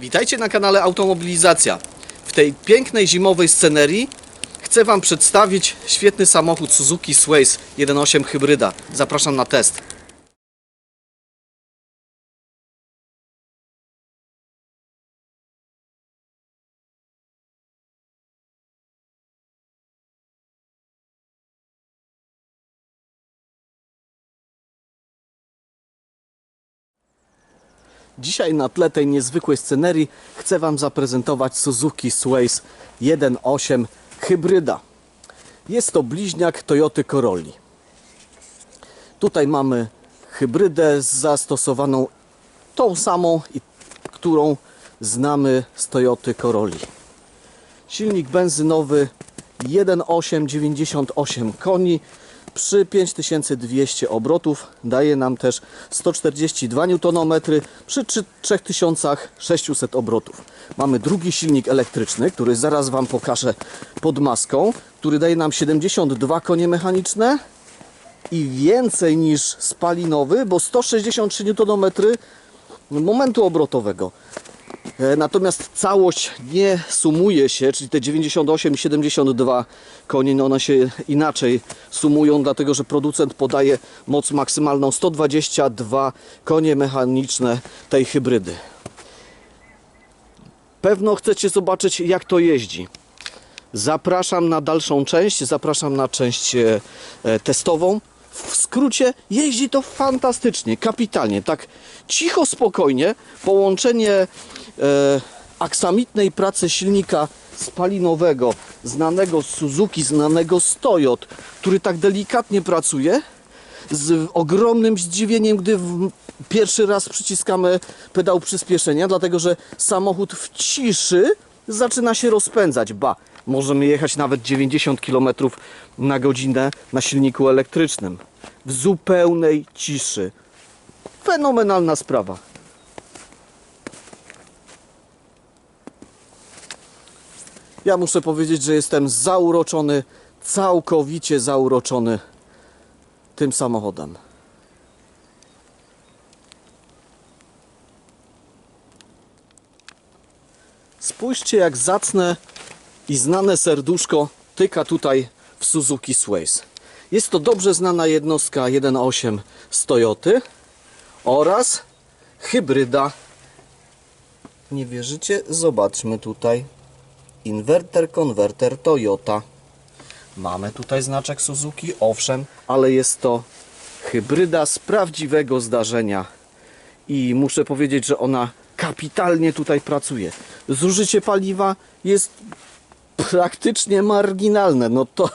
Witajcie na kanale Automobilizacja. W tej pięknej zimowej scenerii chcę Wam przedstawić świetny samochód Suzuki Sways 1.8 hybryda. Zapraszam na test. Dzisiaj na tle tej niezwykłej scenerii chcę Wam zaprezentować Suzuki Sways 1.8 hybryda. Jest to bliźniak Toyoty Corolli. Tutaj mamy hybrydę zastosowaną tą samą, którą znamy z Toyoty Corolli. Silnik benzynowy 1.898 koni przy 5200 obrotów daje nam też 142 Nm przy trzy- 3600 obrotów. Mamy drugi silnik elektryczny, który zaraz Wam pokażę pod maską, który daje nam 72 konie mechaniczne i więcej niż spalinowy, bo 163 Nm momentu obrotowego. E, Natomiast całość nie sumuje się, czyli te 98 i 72 konie, no one się inaczej sumują, dlatego że producent podaje moc maksymalną 122 konie mechaniczne tej hybrydy. Pewno chcecie zobaczyć jak to jeździ. Zapraszam na dalszą część, zapraszam na część e, testową. W skrócie jeździ to fantastycznie, kapitalnie, tak cicho, spokojnie. Połączenie e, aksamitnej pracy silnika spalinowego, znanego z Suzuki, znanego z Toyot, który tak delikatnie pracuje, z ogromnym zdziwieniem, gdy pierwszy raz przyciskamy pedał przyspieszenia, dlatego że samochód w ciszy zaczyna się rozpędzać. Ba, możemy jechać nawet 90 km na godzinę na silniku elektrycznym. W zupełnej ciszy. Fenomenalna sprawa. Ja muszę powiedzieć, że jestem zauroczony, całkowicie zauroczony tym samochodem. Spójrzcie jak zacne i znane serduszko tyka tutaj w Suzuki Sways. Jest to dobrze znana jednostka 1.8 z Toyoty oraz hybryda. Nie wierzycie? Zobaczmy tutaj. Inwerter, konwerter Toyota. Mamy tutaj znaczek Suzuki, owszem, ale jest to hybryda z prawdziwego zdarzenia. I muszę powiedzieć, że ona kapitalnie tutaj pracuje. Zużycie paliwa jest praktycznie marginalne. No to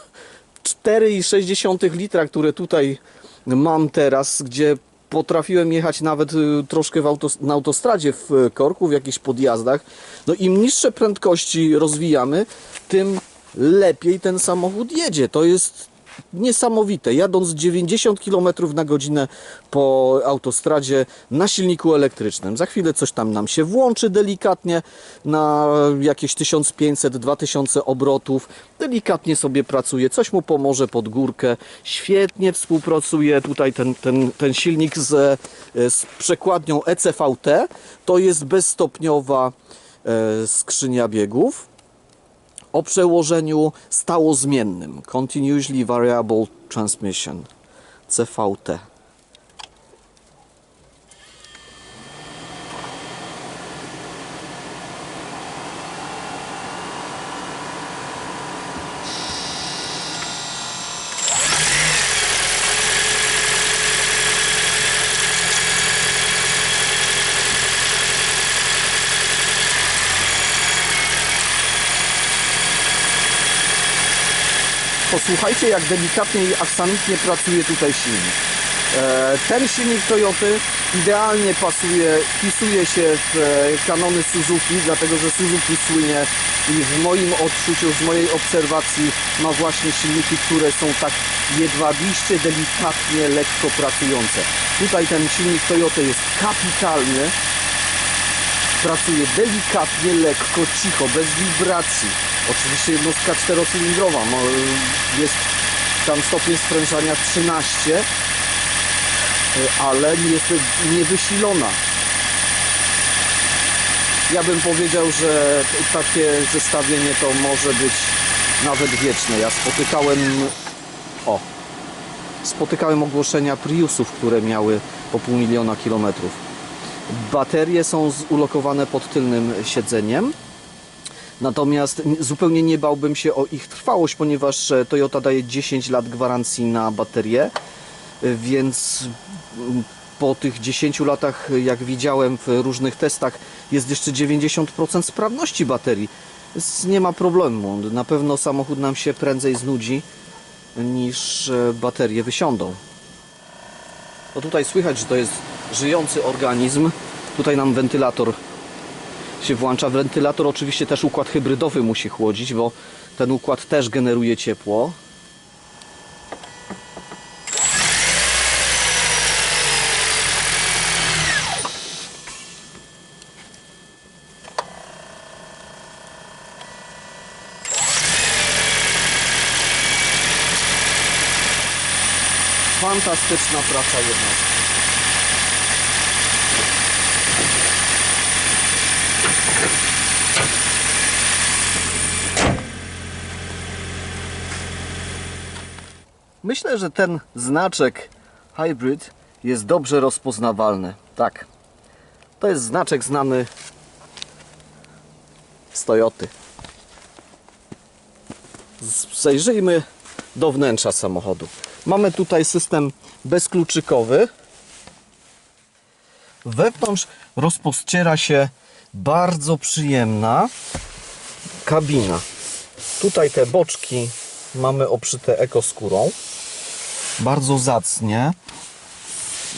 4,6 litra, które tutaj mam teraz, gdzie potrafiłem jechać nawet y, troszkę autos- na autostradzie w y, korku, w jakichś podjazdach. No im niższe prędkości rozwijamy, tym lepiej ten samochód jedzie. To jest niesamowite. Jadąc 90 km na godzinę po autostradzie na silniku elektrycznym. Za chwilę coś tam nam się włączy delikatnie na jakieś 1500-2000 obrotów. Delikatnie sobie pracuje, coś mu pomoże pod górkę. Świetnie współpracuje tutaj ten, ten, ten silnik z, z przekładnią E ECVT. To jest bezstopniowa e, skrzynia biegów o przełożeniu stałozmiennym Continuously Variable Transmission CVT. Posłuchajcie, jak delikatnie i aksamitnie pracuje tutaj silnik. E, Ten silnik Toyoty idealnie pasuje, wpisuje się w e, kanony Suzuki, dlatego że Suzuki słynie i w moim odczuciu, z mojej obserwacji ma właśnie silniki, które są tak jedwabiście, delikatnie, lekko pracujące. Tutaj ten silnik Toyoty jest kapitalny, pracuje delikatnie, lekko, cicho, bez wibracji. Oczywiście jednostka czterocylindrowa, no, jest tam stopień sprężania 13, ale nie jest niewysilona. ja bym powiedział, że takie zestawienie to może być nawet wieczne. Ja spotykałem, o, spotykałem ogłoszenia Priusów, które miały po pół miliona kilometrów. Baterie są ulokowane pod tylnym siedzeniem. Natomiast zupełnie nie bałbym się o ich trwałość, ponieważ e, Toyota daje 10 lat gwarancji na baterię, e, więc po tych 10 latach, e, jak widziałem w różnych testach, jest jeszcze 90% sprawności baterii. Więc nie ma problemu. Na pewno samochód nam się prędzej znudzi niż baterie wysiądą. No tutaj słychać, że to jest żyjący organizm. Tutaj nam wentylator się włącza. Wentylator oczywiście też układ hybrydowy musi chłodzić, bo ten układ też generuje ciepło. Fantastyczna praca jednostki. Myślę, że ten znaczek Hybrid jest dobrze rozpoznawalny. Tak. To jest znaczek znany z Toyoty. Zajrzyjmy do wnętrza samochodu. Mamy tutaj system bezkluczykowy. Wewnątrz rozpościera się bardzo przyjemna kabina. Tutaj te boczki mamy obszyte ekoskórą. Bardzo zacnie.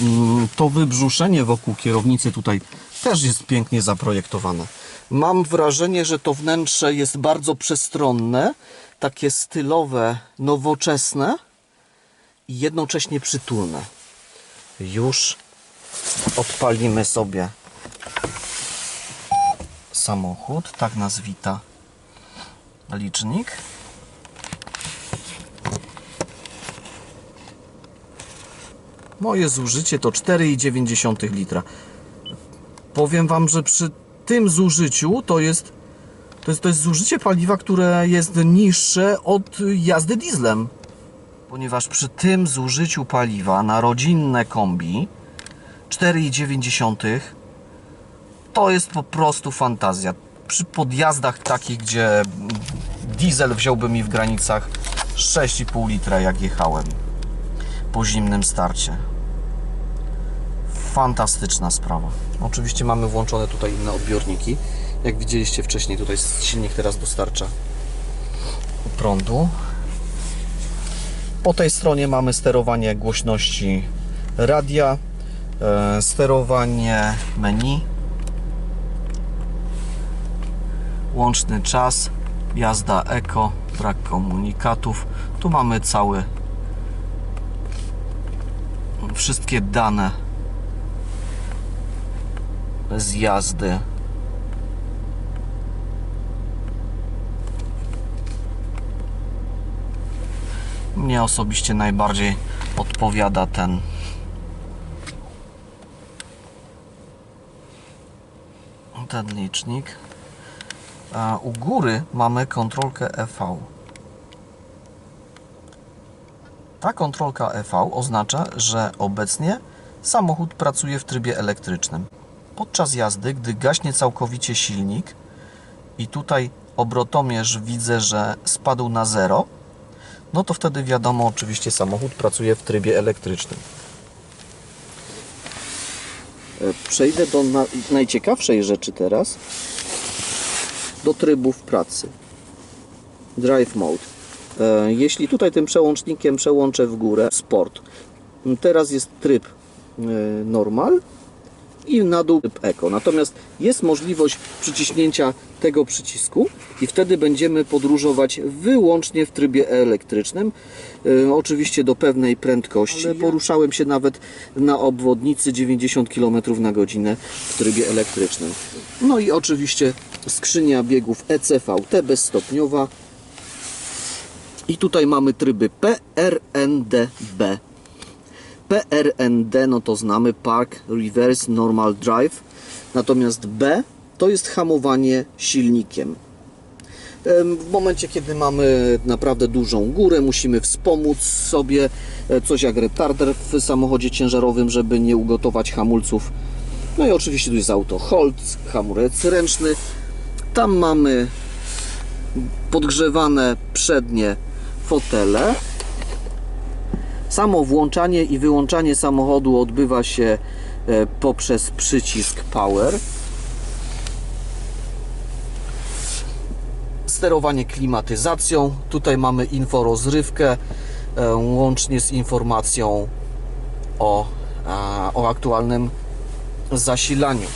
Mm, To wybrzuszenie wokół kierownicy tutaj też jest pięknie zaprojektowane. Mam wrażenie, że to wnętrze jest bardzo przestronne, takie stylowe, nowoczesne i jednocześnie przytulne. Już odpalimy sobie samochód, tak nas wita licznik. Moje zużycie to 4,9 litra. Powiem Wam, że przy tym zużyciu to jest, to jest, to jest zużycie paliwa, które jest niższe od jazdy dieslem. Ponieważ przy tym zużyciu paliwa na rodzinne kombi 4,9 to jest po prostu fantazja. Przy podjazdach takich, gdzie diesel wziąłby mi w granicach 6,5 litra jak jechałem po zimnym starcie. Fantastyczna sprawa. Oczywiście mamy włączone tutaj inne odbiorniki. Jak widzieliście wcześniej, tutaj silnik teraz dostarcza prądu. Po tej stronie mamy sterowanie głośności radia, e, sterowanie menu, łączny czas, jazda eko, brak komunikatów. Tu mamy cały wszystkie dane z jazdy. Mnie osobiście najbardziej odpowiada ten ten licznik. A u góry mamy kontrolkę EV. Ta kontrolka EV oznacza, że obecnie samochód pracuje w trybie elektrycznym. Podczas jazdy, gdy gaśnie całkowicie silnik i tutaj obrotomierz widzę, że spadł na zero, no to wtedy wiadomo, oczywiście samochód pracuje w trybie elektrycznym. E, Przejdę do na, najciekawszej rzeczy teraz, do trybów pracy. Drive Mode. E, Jeśli tutaj tym przełącznikiem przełączę w górę Sport, teraz jest tryb e, Normal i na dół tryb Eco. Natomiast jest możliwość przyciśnięcia tego przycisku i wtedy będziemy podróżować wyłącznie w trybie elektrycznym. E, Oczywiście do pewnej prędkości. Poruszałem się nawet na obwodnicy 90 km na godzinę w trybie elektrycznym. No i oczywiście skrzynia biegów ECVT bezstopniowa. I tutaj mamy tryby PRNDB. PRND no to znamy Park Reverse Normal Drive. Natomiast B to jest hamowanie silnikiem. Em, W momencie, kiedy mamy naprawdę dużą górę, musimy wspomóc sobie e, coś jak retarder w samochodzie ciężarowym, żeby nie ugotować hamulców. No i oczywiście tu jest auto hold, hamulec ręczny. Tam mamy podgrzewane przednie fotele. Samo włączanie i wyłączanie samochodu odbywa się e, poprzez przycisk power. sterowanie klimatyzacją. Tutaj mamy inforozrywkę e, łącznie z informacją o, o aktualnym zasilaniu.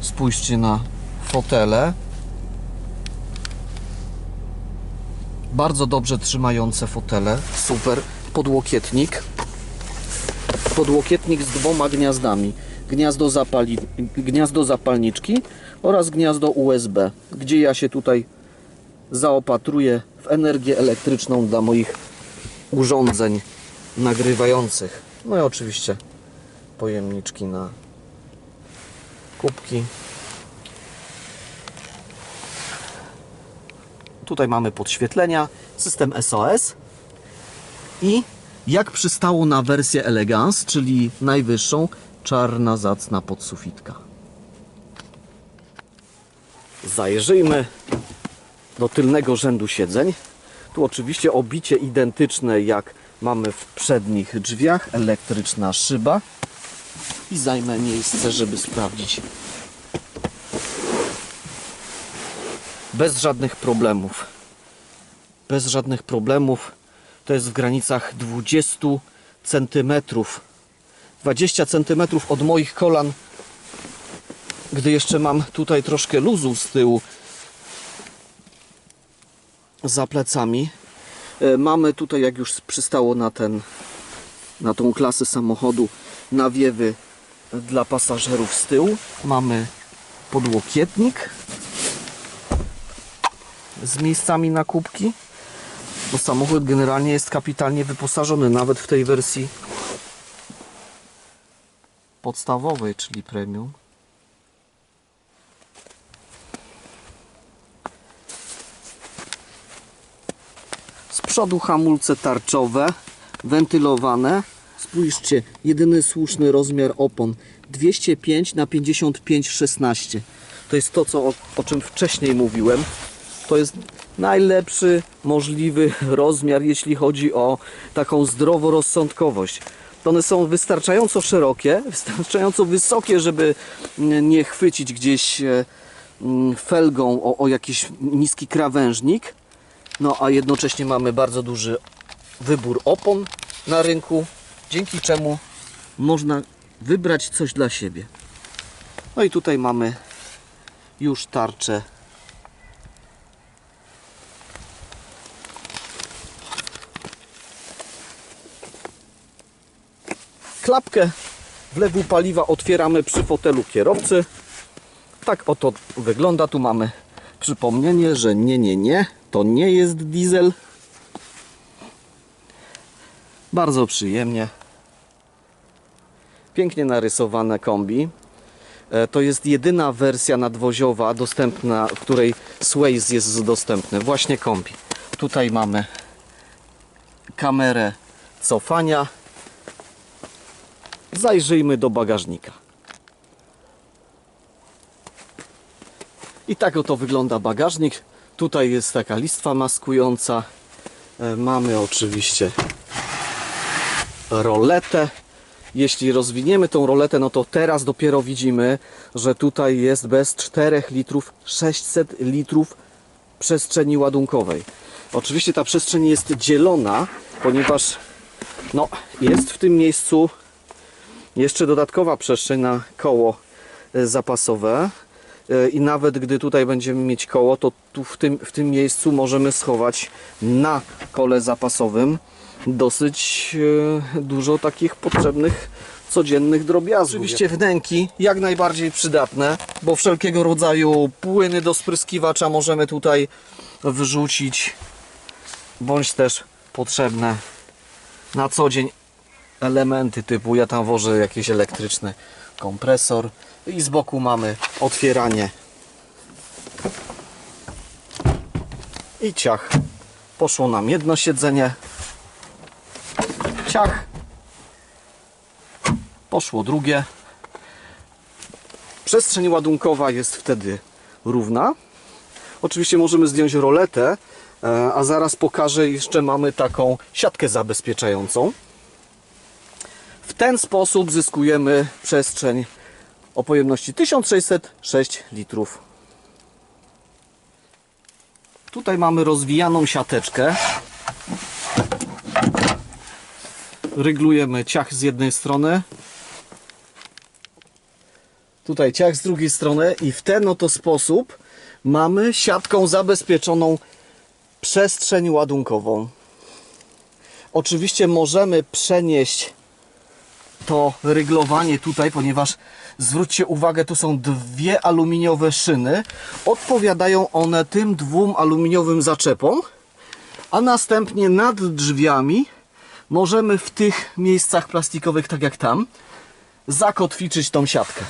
Spójrzcie na fotele. Bardzo dobrze trzymające fotele. Super. Podłokietnik. Podłokietnik z dwoma gniazdami. Gniazdo, zapali, gniazdo zapalniczki oraz gniazdo USB, gdzie ja się tutaj zaopatruję w energię elektryczną dla moich urządzeń nagrywających. No i oczywiście pojemniczki na kubki. Tutaj mamy podświetlenia, system SOS i jak przystało na wersję Elegance, czyli najwyższą, czarna zacna podsufitka. Zajrzyjmy do tylnego rzędu siedzeń. Tu oczywiście obicie identyczne jak mamy w przednich drzwiach, elektryczna szyba i zajmę miejsce, żeby sprawdzić bez żadnych problemów. Bez żadnych problemów. To jest w granicach 20 centymetrów 20 cm od moich kolan, gdy jeszcze mam tutaj troszkę luzu z tyłu za plecami. E, Mamy tutaj, jak już przystało na ten, na tą klasę samochodu, nawiewy dla pasażerów z tyłu. Mamy podłokietnik z miejscami na kubki. Bo samochód generalnie jest kapitalnie wyposażony, nawet w tej wersji podstawowej, czyli premium. Z przodu hamulce tarczowe, wentylowane. Spójrzcie, jedyny słuszny rozmiar opon 205 na 55 16. To jest to, co, o, o czym wcześniej mówiłem. To jest najlepszy możliwy rozmiar, jeśli chodzi o taką zdroworozsądkowość. One są wystarczająco szerokie, wystarczająco wysokie, żeby mm, nie chwycić gdzieś e, mm, felgą o, o jakiś niski krawężnik. No a jednocześnie mamy bardzo duży wybór opon na rynku, dzięki czemu można wybrać coś dla siebie. No i tutaj mamy już tarczę klapkę wlewu paliwa otwieramy przy fotelu kierowcy. Tak oto wygląda. Tu mamy przypomnienie, że nie, nie, nie, to nie jest diesel. Bardzo przyjemnie. Pięknie narysowane kombi. E, To jest jedyna wersja nadwoziowa dostępna, w której Swaze jest dostępny. Właśnie kombi. Tutaj mamy kamerę cofania. Zajrzyjmy do bagażnika. I tak oto wygląda bagażnik. Tutaj jest taka listwa maskująca. E, Mamy oczywiście roletę. Jeśli rozwiniemy tą roletę, no to teraz dopiero widzimy, że tutaj jest bez 4 litrów 600 litrów przestrzeni ładunkowej. Oczywiście ta przestrzeń jest dzielona, ponieważ no, jest w tym miejscu jeszcze dodatkowa przestrzeń na koło e, zapasowe. E, I nawet gdy tutaj będziemy mieć koło, to tu w tym, w tym miejscu możemy schować na kole zapasowym dosyć e, dużo takich potrzebnych codziennych drobiazgów. Oczywiście wnęki jak najbardziej przydatne, bo wszelkiego rodzaju płyny do spryskiwacza możemy tutaj wrzucić, bądź też potrzebne na co dzień elementy typu ja tam włożę jakiś elektryczny kompresor I z boku mamy otwieranie. I ciach. Poszło nam jedno siedzenie. Ciach. Poszło drugie. Przestrzeń ładunkowa jest wtedy równa. Oczywiście możemy zdjąć roletę, e, a zaraz pokażę, jeszcze mamy taką siatkę zabezpieczającą. W ten sposób zyskujemy przestrzeń o pojemności 1606 litrów. Tutaj mamy rozwijaną siateczkę. Ryglujemy ciach z jednej strony. Tutaj ciach z drugiej strony i w ten oto sposób mamy siatką zabezpieczoną przestrzeń ładunkową. Oczywiście możemy przenieść to ryglowanie tutaj, ponieważ zwróćcie uwagę, tu są dwie aluminiowe szyny. Odpowiadają one tym dwóm aluminiowym zaczepom, a następnie nad drzwiami możemy w tych miejscach plastikowych, tak jak tam, zakotwiczyć tą siatkę.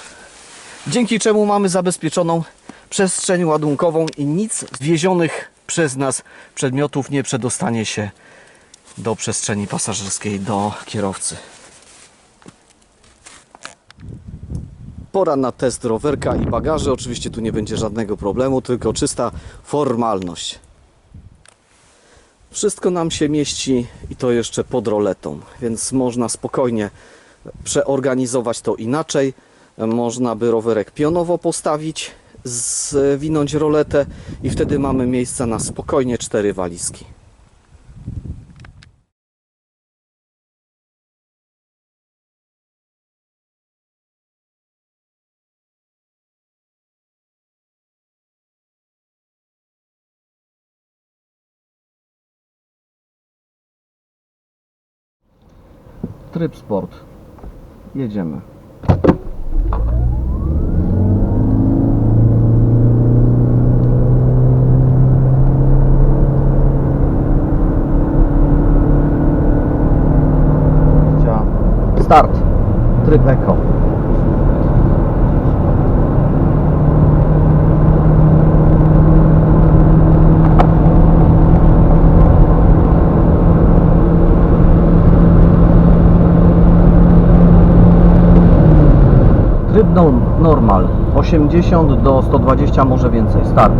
Dzięki czemu mamy zabezpieczoną przestrzeń ładunkową i nic z wiezionych przez nas przedmiotów nie przedostanie się do przestrzeni pasażerskiej, do kierowcy. Pora na test rowerka i bagaży. Oczywiście tu nie będzie żadnego problemu, tylko czysta formalność. Wszystko nam się mieści i to jeszcze pod roletą, więc można spokojnie przeorganizować to inaczej. Można by rowerek pionowo postawić, zwinąć roletę i wtedy mamy miejsca na spokojnie cztery walizki. Tryb sport. Jedziemy. Start. Tryb Eco. Tryb no- normal. 80 do 120, może więcej. Start.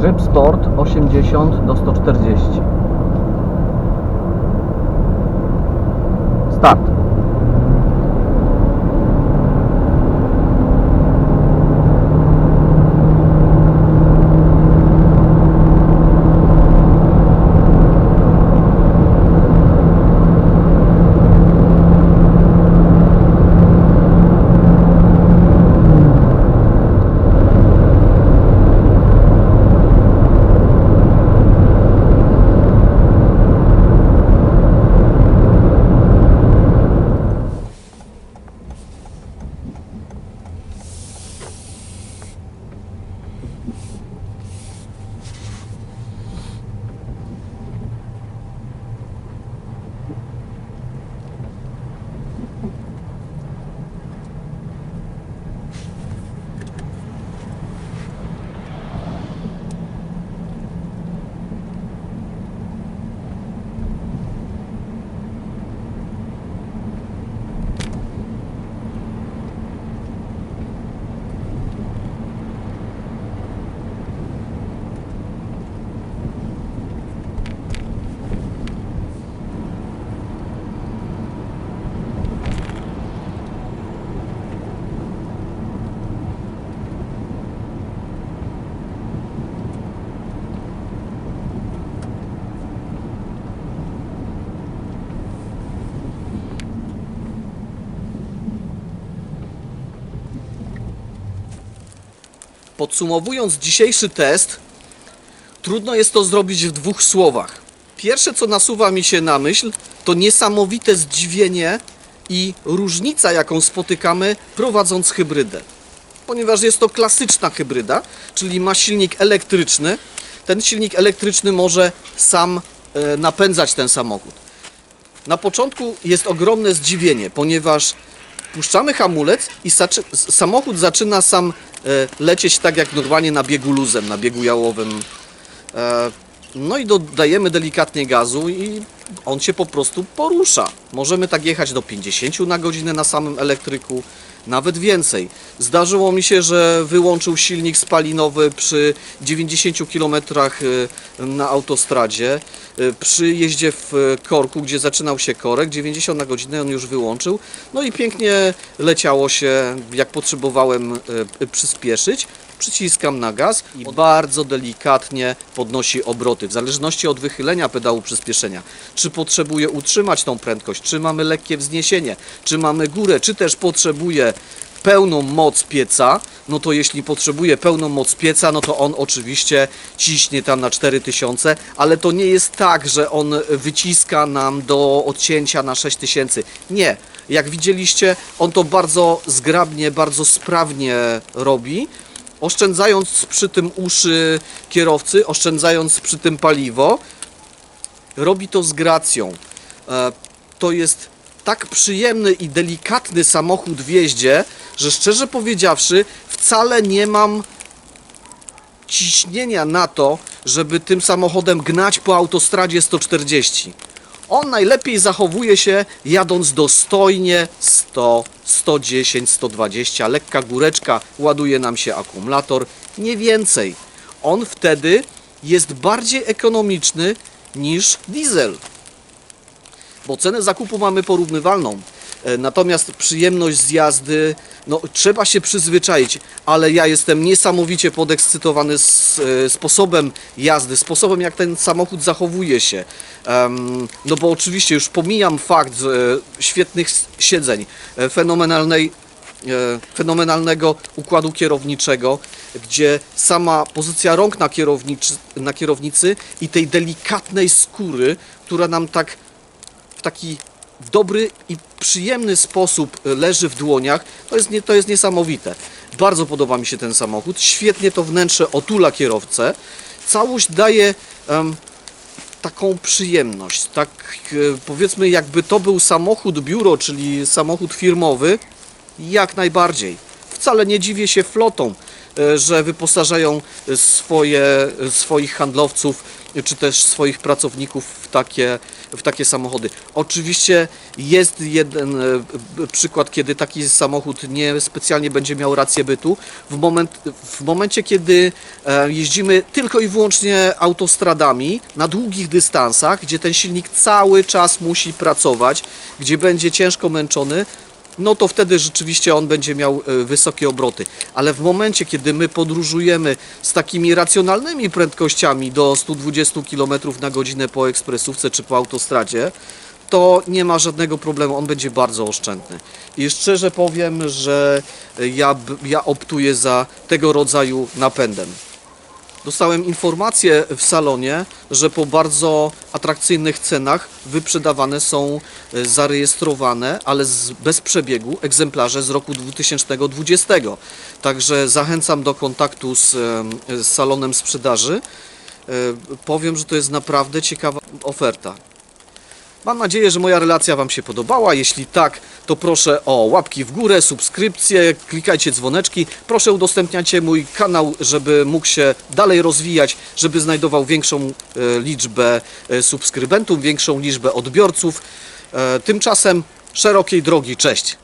Tryb sport 80 do 140. Podsumowując dzisiejszy test, trudno jest to zrobić w dwóch słowach. Pierwsze, co nasuwa mi się na myśl, to niesamowite zdziwienie, i różnica, jaką spotykamy prowadząc hybrydę. Ponieważ jest to klasyczna hybryda, czyli ma silnik elektryczny, ten silnik elektryczny może sam e, napędzać ten samochód. Na początku jest ogromne zdziwienie, ponieważ puszczamy hamulec i samochód zaczyna sam e, lecieć tak jak normalnie na biegu luzem, na biegu jałowym. E, No i dodajemy delikatnie gazu i on się po prostu porusza. Możemy tak jechać do 50 na godzinę na samym elektryku, nawet więcej. Zdarzyło mi się, że wyłączył silnik spalinowy przy 90 km na autostradzie. Y, Przy jeździe w korku, gdzie zaczynał się korek, 90 na godzinę on już wyłączył. No i pięknie leciało się, jak potrzebowałem e, przyspieszyć. Przyciskam na gaz i bardzo delikatnie podnosi obroty, w zależności od wychylenia pedału przyspieszenia. Czy potrzebuje utrzymać tą prędkość, czy mamy lekkie wzniesienie, czy mamy górę, czy też potrzebuje pełną moc pieca, no to jeśli potrzebuje pełną moc pieca, no to on oczywiście ciśnie tam na 4000, ale to nie jest tak, że on wyciska nam do odcięcia na 6000. Nie. Jak widzieliście, on to bardzo zgrabnie, bardzo sprawnie robi oszczędzając przy tym uszy kierowcy, oszczędzając przy tym paliwo, robi to z gracją. E, To jest tak przyjemny i delikatny samochód w jeździe, że szczerze powiedziawszy, wcale nie mam ciśnienia na to, żeby tym samochodem gnać po autostradzie 140. On najlepiej zachowuje się jadąc dostojnie 100, 110, 120, lekka góreczka, ładuje nam się akumulator, nie więcej. On wtedy jest bardziej ekonomiczny niż diesel bo cenę zakupu mamy porównywalną. E, Natomiast przyjemność z jazdy, no trzeba się przyzwyczaić, ale ja jestem niesamowicie podekscytowany z e, sposobem jazdy, sposobem jak ten samochód zachowuje się. No bo oczywiście już pomijam fakt e, świetnych siedzeń, fenomenalnej fenomenalnego układu kierowniczego, gdzie sama pozycja rąk na, na kierownicy i tej delikatnej skóry, która nam tak w taki dobry i przyjemny sposób leży w dłoniach, to jest, to jest niesamowite. Bardzo podoba mi się ten samochód. Świetnie to wnętrze otula kierowcę. Całość daje em, taką przyjemność. Tak e, powiedzmy, jakby to był samochód biuro, czyli samochód firmowy, jak najbardziej. Wcale nie dziwię się flotom, e, że wyposażają swoje, swoich handlowców e, czy też swoich pracowników w takie, w takie samochody. Oczywiście jest jeden e, przykład, kiedy taki samochód nie specjalnie będzie miał rację bytu. W, moment, w momencie, kiedy e, jeździmy tylko i wyłącznie autostradami na długich dystansach, gdzie ten silnik cały czas musi pracować, gdzie będzie ciężko męczony, no to wtedy rzeczywiście on będzie miał e, wysokie obroty. Ale w momencie, kiedy my podróżujemy z takimi racjonalnymi prędkościami do 120 km na godzinę po ekspresówce czy po autostradzie, to nie ma żadnego problemu, on będzie bardzo oszczędny. I szczerze powiem, że ja, ja optuję za tego rodzaju napędem. Dostałem informację w salonie, że po bardzo atrakcyjnych cenach wyprzedawane są e, zarejestrowane, ale bez przebiegu egzemplarze z roku 2020. Także zachęcam do kontaktu z, e, z salonem sprzedaży. E, Powiem, że to jest naprawdę ciekawa oferta. Mam nadzieję, że moja relacja Wam się podobała. Jeśli tak, to proszę o łapki w górę, subskrypcje, klikajcie dzwoneczki. Proszę udostępniajcie mój kanał, żeby mógł się dalej rozwijać, żeby znajdował większą e, liczbę e, subskrybentów, większą liczbę odbiorców. E, Tymczasem szerokiej drogi, cześć!